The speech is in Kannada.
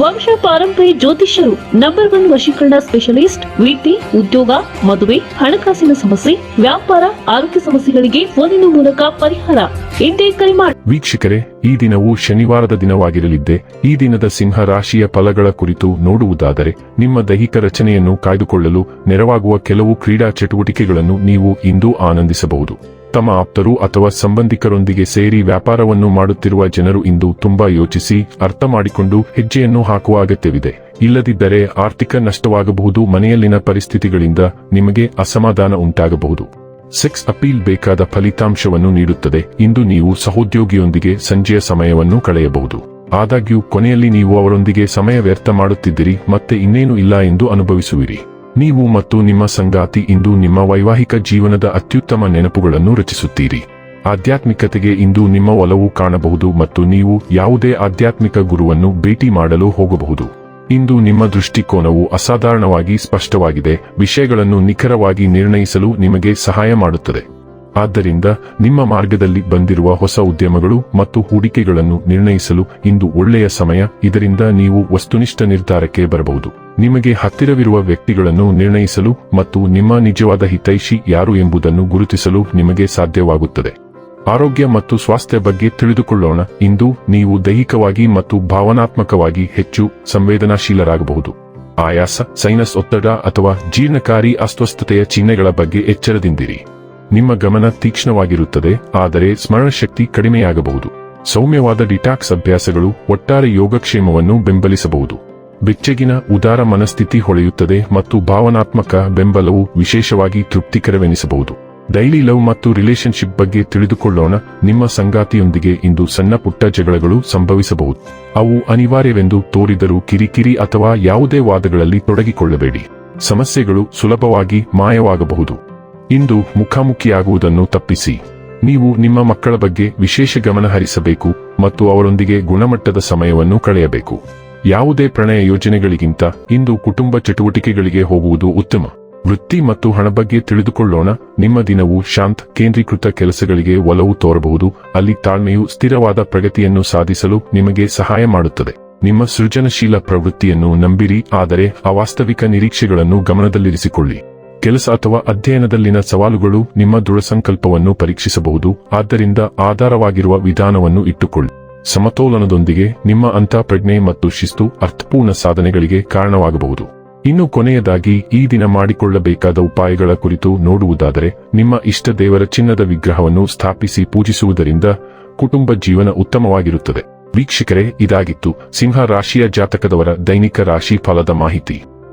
ವಂಶ ಪಾರಂಪರ್ಯ ಜ್ಯೋತಿಷ್ಯರು ನಂಬರ್ ಒನ್ ವಶೀಕರಣ ಸ್ಪೆಷಲಿಸ್ಟ್ ವೃತ್ತಿ ಉದ್ಯೋಗ, ಮದುವೆ, ಹಣಕಾಸಿನ ಸಮಸ್ಯೆ, ವ್ಯಾಪಾರ, ಆರೋಗ್ಯ ಸಮಸ್ಯೆಗಳಿಗೆ ಫೋನಿನ ಮೂಲಕ ಪರಿಹಾರ. ಇಂದೇ ಕರೆ ಮಾಡಿ ವೀಕ್ಷಕರೇ, ಈ ದಿನವು ಶನಿವಾರದ ದಿನವಾಗಿರಲಿದ್ದೆ. ಈ ದಿನದ ಸಿಂಹ ರಾಶಿಯ ಫಲಗಳ ಕುರಿತು ನೋಡುವುದಾದರೆ, ನಿಮ್ಮ ದೈಹಿಕ ರಚನೆಯನ್ನು ಕಾಯ್ದುಕೊಳ್ಳಲು ನೆರವಾಗುವ ಕೆಲವು ಕ್ರೀಡಾ ಚಟುವಟಿಕೆಗಳನ್ನು ನೀವು ಇಂದು ಆನಂದಿಸಬಹುದು. ತಮ್ಮ ಆಪ್ತರು ಅಥವಾ ಸಂಬಂಧಿಕರೊಂದಿಗೆ ಸೇರಿ ವ್ಯಾಪಾರವನ್ನು ಮಾಡುತ್ತಿರುವ ಜನರು ಇಂದು ತುಂಬಾ ಯೋಚಿಸಿ ಅರ್ಥ ಮಾಡಿಕೊಂಡು ಹೆಜ್ಜೆಯನ್ನು ಹಾಕುವ ಅಗತ್ಯವಿದೆ. ಇಲ್ಲದಿದ್ದರೆ ಆರ್ಥಿಕ ನಷ್ಟವಾಗಬಹುದು, ಮನೆಯಲ್ಲಿನ ಪರಿಸ್ಥಿತಿಗಳಿಂದ ನಿಮಗೆ ಅಸಮಾಧಾನ ಉಂಟಾಗಬಹುದು. ಸೆಕ್ಸ್ ಅಪೀಲ್ ಬೇಕಾದ ಫಲಿತಾಂಶವನ್ನು ನೀಡುತ್ತದೆ. ಇಂದು ನೀವು ಸಹೋದ್ಯೋಗಿಯೊಂದಿಗೆ ಸಂಜೆಯ ಸಮಯವನ್ನು ಕಳೆಯಬಹುದು. ಆದಾಗ್ಯೂ ಕೊನೆಯಲ್ಲಿ ನೀವು ಅವರೊಂದಿಗೆ ಸಮಯ ವ್ಯರ್ಥ ಮಾಡುತ್ತಿದ್ದೀರಿ, ಮತ್ತೆ ಇನ್ನೇನು ಇಲ್ಲ ಎಂದು ಅನುಭವಿಸುವಿರಿ. ನೀವು ಮತ್ತು ನಿಮ್ಮ ಸಂಗಾತಿ ಇಂದು ನಿಮ್ಮ ವೈವಾಹಿಕ ಜೀವನದ ಅತ್ಯುತ್ತಮ ನೆನಪುಗಳನ್ನು ರಚಿಸುತ್ತೀರಿ. ಆಧ್ಯಾತ್ಮಿಕತೆಗೆ ಇಂದು ನಿಮ್ಮ ಒಲವು ಕಾಣಬಹುದು ಮತ್ತು ನೀವು ಯಾವುದೇ ಆಧ್ಯಾತ್ಮಿಕ ಗುರುವನ್ನು ಭೇಟಿ ಮಾಡಲು ಹೋಗಬಹುದು. ಇಂದು ನಿಮ್ಮ ದೃಷ್ಟಿಕೋನವು ಅಸಾಧಾರಣವಾಗಿ ಸ್ಪಷ್ಟವಾಗಿದೆ, ವಿಷಯಗಳನ್ನು ನಿಖರವಾಗಿ ನಿರ್ಣಯಿಸಲು ನಿಮಗೆ ಸಹಾಯ ಮಾಡುತ್ತದೆ. ಆದ್ದರಿಂದ ನಿಮ್ಮ ಮಾರ್ಗದಲ್ಲಿ ಬಂದಿರುವ ಹೊಸ ಉದ್ಯಮಗಳು ಮತ್ತು ಹೂಡಿಕೆಗಳನ್ನು ನಿರ್ಣಯಿಸಲು ಇಂದು ಒಳ್ಳೆಯ ಸಮಯ. ಇದರಿಂದ ನೀವು ವಸ್ತುನಿಷ್ಠ ನಿರ್ಧಾರಕ್ಕೆ ಬರಬಹುದು. ನಿಮಗೆ ಹತ್ತಿರವಿರುವ ವ್ಯಕ್ತಿಗಳನ್ನು ನಿರ್ಣಯಿಸಲು ಮತ್ತು ನಿಮ್ಮ ನಿಜವಾದ ಹಿತೈಷಿ ಯಾರು ಎಂಬುದನ್ನು ಗುರುತಿಸಲು ನಿಮಗೆ ಸಾಧ್ಯವಾಗುತ್ತದೆ. ಆರೋಗ್ಯ ಮತ್ತು ಸ್ವಾಸ್ಥ್ಯ ಬಗ್ಗೆ ತಿಳಿದುಕೊಳ್ಳೋಣ. ಇಂದು ನೀವು ದೈಹಿಕವಾಗಿ ಮತ್ತು ಭಾವನಾತ್ಮಕವಾಗಿ ಹೆಚ್ಚು ಸಂವೇದನಾಶೀಲರಾಗಬಹುದು. ಆಯಾಸ, ಸೈನಸ್ ಒತ್ತಡ ಅಥವಾ ಜೀರ್ಣಕಾರಿ ಅಸ್ವಸ್ಥತೆಯ ಚಿಹ್ನೆಗಳ ಬಗ್ಗೆ ಎಚ್ಚರದಿಂದಿರಿ. ನಿಮ್ಮ ಗಮನ ತೀಕ್ಷ್ಣವಾಗಿರುತ್ತದೆ, ಆದರೆ ಸ್ಮರಣಶಕ್ತಿ ಕಡಿಮೆಯಾಗಬಹುದು. ಸೌಮ್ಯವಾದ ಡಿಟಾಕ್ಸ್ ಅಭ್ಯಾಸಗಳು ಒಟ್ಟಾರೆ ಯೋಗಕ್ಷೇಮವನ್ನು ಬೆಂಬಲಿಸಬಹುದು. ಬೆಚ್ಚಗಿನ, ಉದಾರ ಮನಸ್ಥಿತಿ ಹೊಳೆಯುತ್ತದೆ ಮತ್ತು ಭಾವನಾತ್ಮಕ ಬೆಂಬಲವು ವಿಶೇಷವಾಗಿ ತೃಪ್ತಿಕರವೆನಿಸಬಹುದು. ಡೈಲಿ ಲವ್ ಮತ್ತು ರಿಲೇಶನ್ಶಿಪ್ ಬಗ್ಗೆ ತಿಳಿದುಕೊಳ್ಳೋಣ, ನಿಮ್ಮ ಸಂಗಾತಿಯೊಂದಿಗೆ ಇಂದು ಸಣ್ಣ ಪುಟ್ಟ ಜಗಳಗಳು ಸಂಭವಿಸಬಹುದು. ಅವು ಅನಿವಾರ್ಯವೆಂದು ತೋರಿದರೂ ಕಿರಿಕಿರಿ ಅಥವಾ ಯಾವುದೇ ವಾದಗಳಲ್ಲಿ ತೊಡಗಿಕೊಳ್ಳಬೇಡಿ. ಸಮಸ್ಯೆಗಳು ಸುಲಭವಾಗಿ ಮಾಯವಾಗಬಹುದು. ಇಂದು ಮುಖಾಮುಖಿಯಾಗುವುದನ್ನು ತಪ್ಪಿಸಿ. ನೀವು ನಿಮ್ಮ ಮಕ್ಕಳ ಬಗ್ಗೆ ವಿಶೇಷ ಗಮನ ಹರಿಸಬೇಕು ಮತ್ತು ಅವರೊಂದಿಗೆ ಗುಣಮಟ್ಟದ ಸಮಯವನ್ನು ಕಳೆಯಬೇಕು. ಯಾವುದೇ ಪ್ರಣಯ ಯೋಜನೆಗಳಿಗಿಂತ ಇಂದು ಕುಟುಂಬ ಚಟುವಟಿಕೆಗಳಿಗೆ ಹೋಗುವುದು ಉತ್ತಮ. ವೃತ್ತಿ ಮತ್ತು ಹಣ ಬಗ್ಗೆ ತಿಳಿದುಕೊಳ್ಳೋಣ. ನಿಮ್ಮ ದಿನವು ಶಾಂತ್, ಕೇಂದ್ರೀಕೃತ ಕೆಲಸಗಳಿಗೆ ಒಲವು ತೋರಬಹುದು. ಅಲ್ಲಿ ತಾಳ್ಮೆಯು ಸ್ಥಿರವಾದ ಪ್ರಗತಿಯನ್ನು ಸಾಧಿಸಲು ನಿಮಗೆ ಸಹಾಯ ಮಾಡುತ್ತದೆ. ನಿಮ್ಮ ಸೃಜನಶೀಲ ಪ್ರವೃತ್ತಿಯನ್ನು ನಂಬಿರಿ, ಆದರೆ ಅವಾಸ್ತವಿಕ ನಿರೀಕ್ಷೆಗಳನ್ನು ಗಮನದಲ್ಲಿರಿಸಿಕೊಳ್ಳಿ. ಕೆಲಸ ಅಥವಾ ಅಧ್ಯಯನದಲ್ಲಿನ ಸವಾಲುಗಳು ನಿಮ್ಮ ದೃಢ ಸಂಕಲ್ಪವನ್ನು ಪರೀಕ್ಷಿಸಬಹುದು. ಆದ್ದರಿಂದ ಆಧಾರವಾಗಿರುವ ವಿಧಾನವನ್ನು ಇಟ್ಟುಕೊಳ್ಳಿ. ಸಮತೋಲನದೊಂದಿಗೆ ನಿಮ್ಮ ಅಂತಃಪ್ರಜ್ಞೆ ಮತ್ತು ಶಿಸ್ತು ಅರ್ಥಪೂರ್ಣ ಸಾಧನೆಗಳಿಗೆ ಕಾರಣವಾಗಬಹುದು. ಇನ್ನು ಕೊನೆಯದಾಗಿ, ಈ ದಿನ ಮಾಡಿಕೊಳ್ಳಬೇಕಾದ ಉಪಾಯಗಳ ಕುರಿತು ನೋಡುವುದಾದರೆ, ನಿಮ್ಮ ಇಷ್ಟ ದೇವರ ಚಿನ್ನದ ವಿಗ್ರಹವನ್ನು ಸ್ಥಾಪಿಸಿ ಪೂಜಿಸುವುದರಿಂದ ಕುಟುಂಬ ಜೀವನ ಉತ್ತಮವಾಗಿರುತ್ತದೆ. ವೀಕ್ಷಕರೇ, ಇದಾಗಿತ್ತು ಸಿಂಹ ರಾಶಿಯ ಜಾತಕದವರ ದೈನಿಕ ರಾಶಿ ಫಲದ ಮಾಹಿತಿ.